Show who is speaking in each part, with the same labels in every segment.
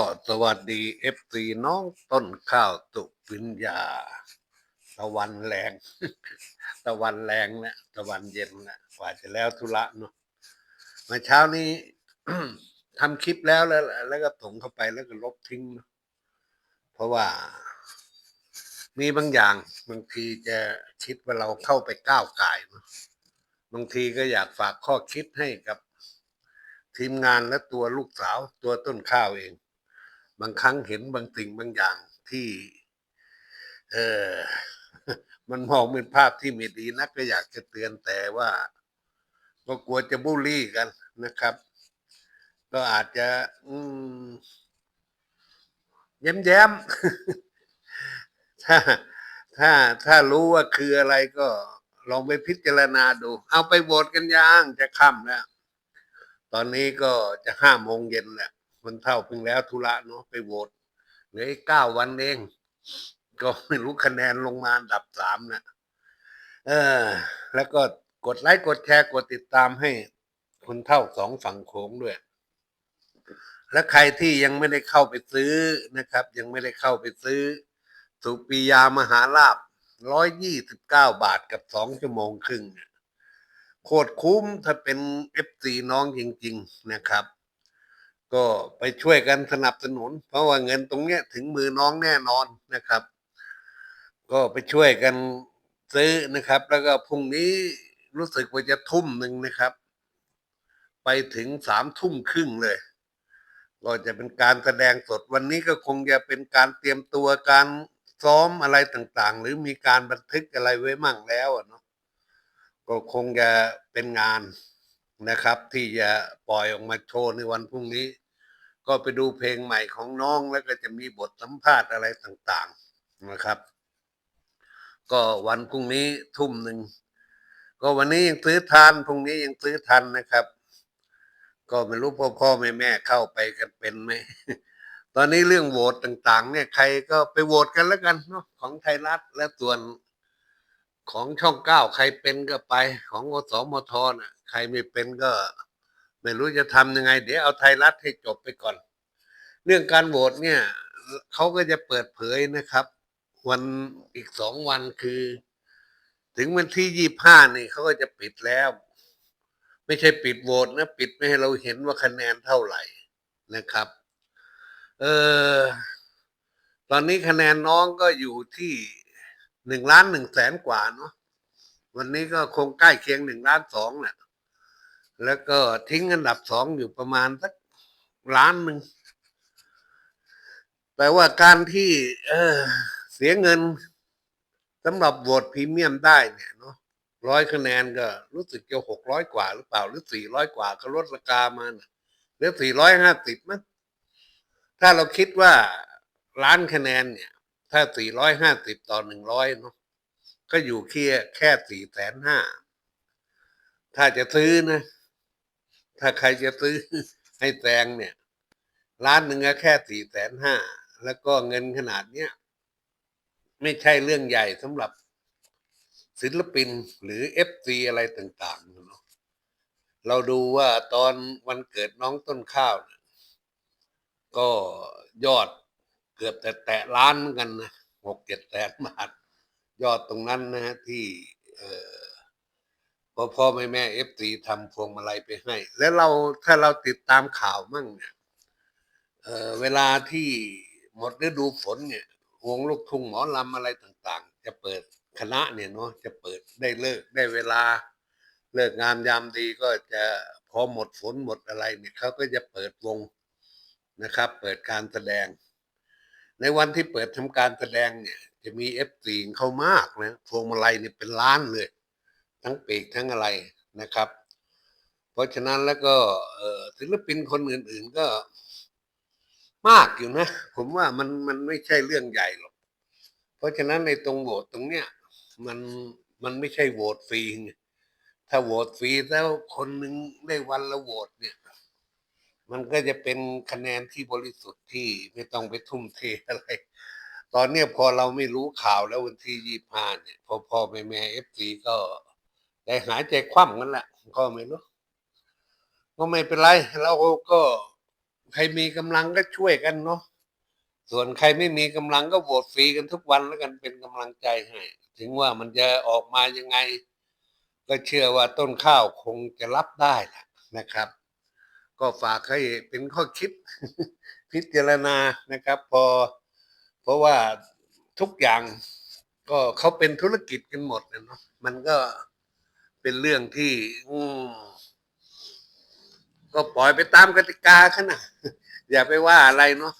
Speaker 1: ็สวัสดีเอฟซีน้องต้นข้าวตุวิญญา ตะวันแรง ตะวันแรงนะตะวันเย็นนะกว่าจะแล้วธุระเนาะมาเช้านี้ทำคลิปแล้วแล้ว แล้วก็ส่งเข้าไปแล้วก็ลบทิ้งเนอะเพราะว่า มีบางอย่างบางทีจะคิดว่าเราเข้าไปก้าวไก่เนอะบางทีก็อยากฝากข้อคิดให้กับทีมงานและตัวลูกสาวตัวต้นข้าวเอง บางครั้งเห็นบางสิ่งบางอย่างที่ เออมันมองเป็นภาพที่ไม่ดีนักก็อยากจะเตือนแต่ว่า ก็กลัวจะบูลลี่กันนะครับ ก็อาจจะอืมแย้มแย้มถ้าถ้าถ้ารู้ว่าคืออะไรก็ลองไปพิจารณาดู เอาไปโหวตกันยังจะค่ำแล้ว ตอนนี้ก็จะห้าโมงเย็นแหละ มันเท่าเพิ่งแล้วธุระเนาะไปโหวตเหลืออีกเก้าวันเอง ก็ไม่รู้คะแนนลงมาอันดับสามนะเออ แล้วก็กดไลค์กดแชร์กดติดตามให้คนเท่าสองฝั่งโค้งด้วย และใครที่ยังไม่ได้เข้าไปซื้อนะครับ ยังไม่ได้เข้าไปซื้อ สุปิยามหาลาบร้อยยี่สิบเก้าบาทกับสองชั่วโมงครึ่งโคตรคุ้มถ้าเป็นเอฟซีน้องจริง ๆ นะครับ ก็ไปช่วยกันสนับสนุน เพราะว่าเงินตรงเนี้ยถึงมือน้องแน่นอนนะครับ ก็ไปช่วยกันซื้อนะครับ แล้วก็พรุ่งนี้รู้สึกว่าจะทุ่มหนึ่งนะครับ ไปถึงสามทุ่มครึ่งเลย ก็จะเป็นการแสดงสดวันนี้ก็คงจะเป็นการเตรียมตัวการซ้อมอะไรต่างๆ หรือมีการบันทึกอะไรไว้มั่งแล้วเนาะก็คงจะเป็นงานนะครับ ที่จะปล่อยออกมาโชว์ในวันพรุ่งนี้ ก็ไปดูเพลงใหม่ของน้องแล้วก็จะมีบทสัมภาษณ์อะไรต่างๆนะครับ ก็วันพรุ่งนี้ทุ่มหนึ่งก็วันนี้ยังซื้อทันพรุ่งนี้ยังซื้อทันนะครับ ก็ไม่รู้พ่อพ่อแม่แม่เข้าไปกันเป็นไหมตอนนี้เรื่องโหวตต่าง ๆ เนี่ยใครก็ไปโหวตกันแล้วกันเนาะของไทยรัฐและส่วนของช่องเก้าใครเป็นก็ไป ของอสมทนะใครไม่เป็นก็ ไม่รู้จะทำยังไง เดี๋ยวเอาไทยรัฐให้จบไปก่อน เรื่องการโหวตเนี่ยเขาก็จะเปิดเผยนะครับ วันอีกสองวันคือ ถึงวันที่ยี่ห้านี่เขาก็จะปิดแล้ว ไม่ใช่ปิดโหวตนะปิดไม่ให้เราเห็นว่าคะแนนเท่าไหร่นะครับ เออตอนนี้คะแนนน้องก็อยู่ที่หนึ่งล้านหนึ่งแสนกว่าเนาะวันนี้ก็คงใกล้เคียงหนึ่งล้านสองแหละ แล้วก็ทิ้งอันดับสองอยู่ประมาณสักล้านหนึ่ง แต่ว่าการที่ เออ เสียเงินสำหรับโหวตพรีเมียมได้เนี่ยเนาะร้อยคะแนนก็รู้สึกจะหกร้อยกว่าหรือเปล่า หรือสี่ร้อยกว่าก็ลดราคามานะหลือสี่ร้อยห้าสิบมั้งถ้าเราคิดว่าล้านคะแนนเนี่ย ถ้าสี่ร้อยห้าสิบต่อหนึ่งร้อยเนาะก็อยู่แค่แค่สี่แสนห้าถ้าจะซื้อนะ ถ้าใครจะซื้อให้แซงเนี่ยล้านหนึ่งก็แค่สี่แสนห้าแล้วก็เงินขนาดเนี้ยไม่ใช่เรื่องใหญ่สำหรับศิลปินหรือเอฟซีอะไรต่างๆเนาะเราดูว่าตอนวันเกิดน้องต้นข้าว ก็ยอดเกือบแต่แตะล้านเหมือนกันนะหกเจ็ดแสนบาทยอดตรงนั้นนะฮะที่ เออ พอพ่อแม่แม่เอฟซีทำพวงมาลัยไปให้ แล้วเราถ้าเราติดตามข่าวมั่งเนี่ยเเวลาที่หมดฤดูฝนเนี่ยวงลูกทุ่งหมอลำอะไรต่างๆ จะเปิดคณะเนี่ยเนาะจะเปิดได้เลิกได้เวลาเลิกงามยามดีก็จะพอหมดฝนหมดอะไรเนี่ยเขาก็จะเปิดวงนะครับ เปิดการแสดง ในวันที่เปิดทำการแสดงเนี่ย จะมีเอฟซีเข้ามากนะพวงมาลัยเนี่ยเป็นล้านเลย ทั้งปีกทั้งอะไรนะครับ เพราะฉะนั้นแล้วก็ศิลปินคนอื่น ๆก็มากอยู่นะ ผมว่ามันมันไม่ใช่เรื่องใหญ่หรอก เพราะฉะนั้นในตรงโหวตตรงเนี้ยมันมันไม่ใช่โหวตฟรีไงถ้าโหวตฟรีแล้วคนหนึ่งได้วันละโหวตเนี่ย มันก็จะเป็นคะแนนที่บริสุทธิ์ที่ไม่ต้องไปทุ่มเทอะไร ตอนเนี้ยพอเราไม่รู้ข่าวแล้ววันที่ยี่ห้าเนี่ยพอพอแม่แม่เอฟซีก็ ได้หายใจคว่ำกันแหละก็ไม่รู้ก็ไม่เป็นไร เราก็ใครมีกำลังก็ช่วยกันเนาะส่วนใครไม่มีกำลังก็โหวตฟรีกันทุกวันแล้วกันเป็นกำลังใจให้ ถึงว่ามันจะออกมายังไง ก็เชื่อว่าต้นข้าวคงจะรับได้แหละนะครับ ก็ฝากให้เป็นข้อคิดพิจารณานะครับ พอ เพราะว่าทุกอย่างก็เขาเป็นธุรกิจกันหมดเนาะมันก็ เป็นเรื่องที่ อืก็ปล่อยไปตามกติกาขนาดอย่าไปว่าอะไรเนาะ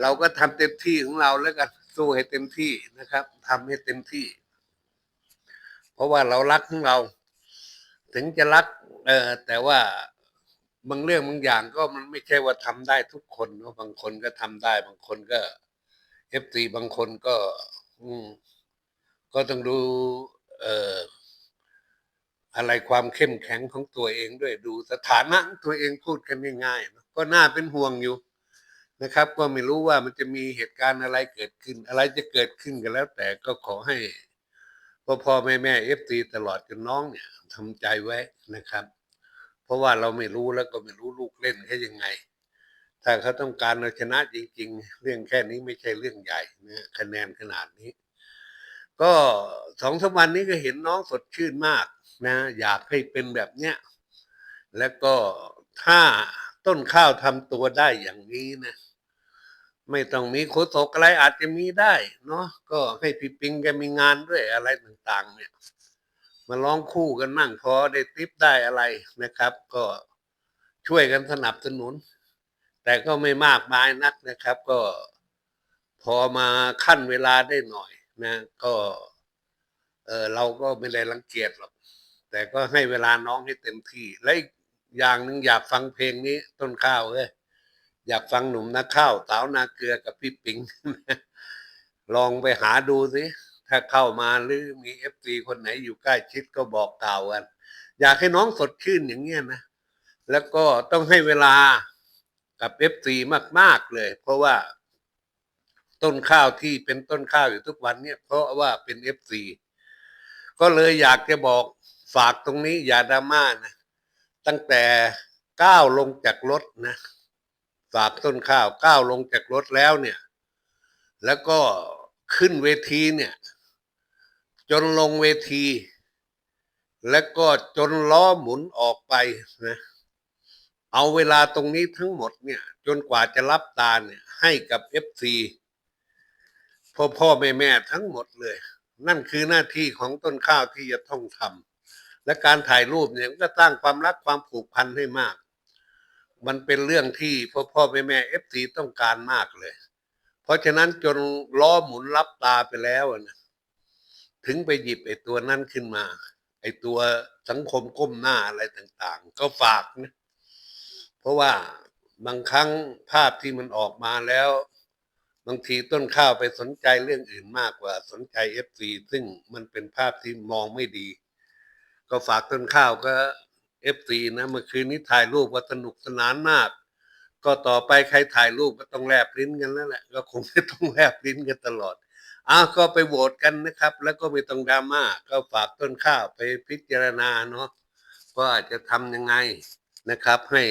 Speaker 1: เราก็ทำเต็มที่ของเราแล้วกันสู้ให้เต็มที่นะครับทำให้เต็มที่ เพราะว่าเรารักของเรา ถึงจะรัก เออแต่ว่าบางเรื่องบางอย่างก็มันไม่ใช่ว่าทำได้ทุกคนเนาะบางคนก็ทำได้ บางคนก็เอฟซีบางคนก็ อืมก็ต้องดู เอ่อ อะไรความเข้มแข็งของตัวเองด้วยดูสถานะตัวเองพูดกันง่ายๆก็น่าเป็นห่วงอยู่นะครับ ก็ไม่รู้ว่ามันจะมีเหตุการณ์อะไรเกิดขึ้น อะไรจะเกิดขึ้นกันแล้ว แต่ก็ขอให้พ่อพ่อแม่แม่เอฟซีตลอดจนน้องเนี่ยทำใจไว้นะครับ เพราะว่าเราไม่รู้แล้วก็ไม่รู้ลูกเล่นแค่ยังไง ถ้าเขาต้องการเอาชนะจริง ๆ เรื่องแค่นี้ไม่ใช่เรื่องใหญ่นะคะแนนขนาดนี้ ก็สองสามวันนี้ก็เห็นน้องสดชื่นมาก นะอยากให้เป็นแบบเนี้ยแล้วก็ถ้าต้นข้าวทำตัวได้อย่างนี้นะไม่ต้องมีโคศกอะไรอาจจะมีได้เนาะก็ให้พี่ปิงแกมีงานด้วยอะไรต่างๆ เนี่ย มาร้องคู่กันมั่งพอได้ติปได้อะไรนะครับ ก็ช่วยกันสนับสนุน แต่ก็ไม่มากมายนักนะครับ ก็พอมาขั้นเวลาได้หน่อยนะ ก็ เออเราก็ไม่ได้รังเกียจหรอก แต่ก็ให้เวลาน้องให้เต็มที่ และอีกอย่างหนึ่งอยากฟังเพลงนี้ต้นข้าวเอ้ยอยากฟังหนุ่มนาข้าวสาวนาเกลือกับพี่ปิง ลองไปหาดูสิถ้าเข้ามาหรือมีเอฟซีคนไหนอยู่ใกล้ชิดก็บอกกล่าวกันอยากให้น้องสดชื่นอย่างเงี้ยนะ แล้วก็ต้องให้เวลากับเอฟซีมาก ๆ เลย เพราะว่า ต้นข้าวที่เป็นต้นข้าวอยู่ทุกวันเนี่ย เพราะว่าเป็นเอฟซีก็เลยอยากจะบอก ฝากตรงนี้อย่าดราม่านะ ตั้งแต่ก้าวลงจากรถนะ ฝากต้นข้าวก้าวลงจากรถแล้วเนี่ย แล้วก็ขึ้นเวทีเนี่ย จนลงเวที แล้วก็จนล้อหมุนออกไปนะเอาเวลาตรงนี้ทั้งหมดเนี่ย จนกว่าจะรับตาเนี่ย ให้กับเอฟซีพ่อพ่อแม่แม่ทั้งหมดเลย นั่นคือหน้าที่ของต้นข้าวที่จะต้องทำ และการถ่ายรูปเนี่ยมันก็สร้างความรักความผูกพันให้มาก มันเป็นเรื่องที่พ่อพ่อแม่แม่เอฟซีต้องการมากเลย เพราะฉะนั้นจนล้อหมุนรับตาไปแล้วนะถึงไปหยิบไอ้ตัวนั้นขึ้นมา ไอ้ตัวสังคมก้มหน้าอะไรต่าง ๆ ก็ฝากนะเพราะว่าบางครั้งภาพที่มันออกมาแล้ว บางทีต้นข้าวไปสนใจเรื่องอื่นมากกว่าสนใจเอฟซีซึ่งมันเป็นภาพที่มองไม่ดี ก็ฝากต้นข้าวก็เอฟซีนะเมื่อคืนนี้ถ่ายรูปว่าสนุกสนานมาก ก็ต่อไปใครถ่ายรูปก็ต้องแลบลิ้นกันแล้วแหละก็คงจะต้องแลบลิ้นกันตลอดอ้าวก็ไปโหวตกันนะครับ แล้วก็ไม่ต้องดราม่าก็ฝากต้นข้าวไปพิจารณาเนาะว่าจะทำยังไงนะครับ ให้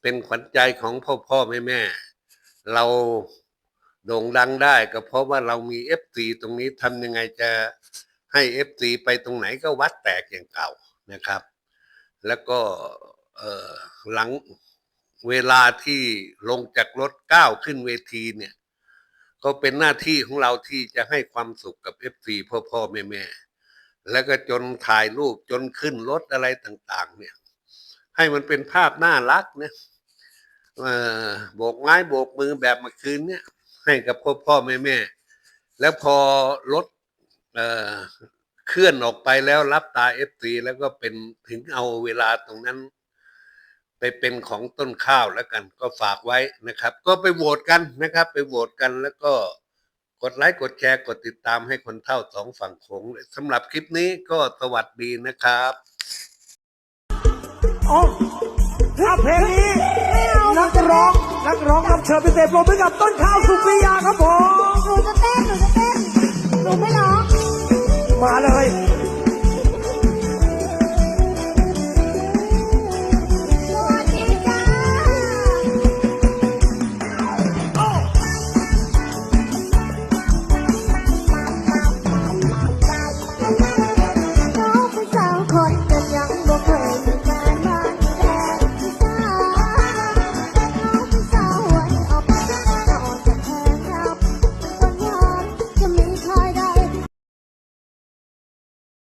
Speaker 1: เป็นขวัญใจของพ่อพ่อแม่แม่เราโด่งดังได้ก็เพราะว่าเรามีเอฟซีตรงนี้ทำยังไงจะ ให้เอฟซีไปตรงไหนก็วัดแตกอย่างเก่านะครับ แล้วก็หลังเวลาที่ลงจากรถก้าวขึ้นเวทีเนี่ย ก็เป็นหน้าที่ของเราที่จะให้ความสุขกับเอฟซีพ่อพ่อแม่แม่แล้วก็จนถ่ายรูปจนขึ้นรถอะไรต่าง ๆ เนี่ย ให้มันเป็นภาพน่ารักเนะเอ่อโบกไม้โบกมือแบบเมื่อคืนเนี่ย ให้กับพ่อพ่อแม่แม่แล้วพอรถ เอ่อเคลื่อนออกไปแล้วรับตาเอฟซีแล้วก็เป็นถึงเอาเวลาตรงนั้น ไปเป็นของต้นข้าวแล้วกัน ก็ฝากไว้นะครับ ก็ไปโหวตกันนะครับ ไปโหวตกันแล้วก็กดไลค์กดแชร์กดติดตามให้คนเท่าสองฝั่งโขงสำหรับคลิปนี้ก็สวัสดีนะครับ
Speaker 2: อ๋อถ้าเพลงนี้นักร้องนักร้องรับเชิญพิเศษปรบมือกับต้นข้าวสุปริยาครับผม
Speaker 3: หนูจะเต้นหนูจะเต้น นูไม่ร้อง
Speaker 2: มาเลย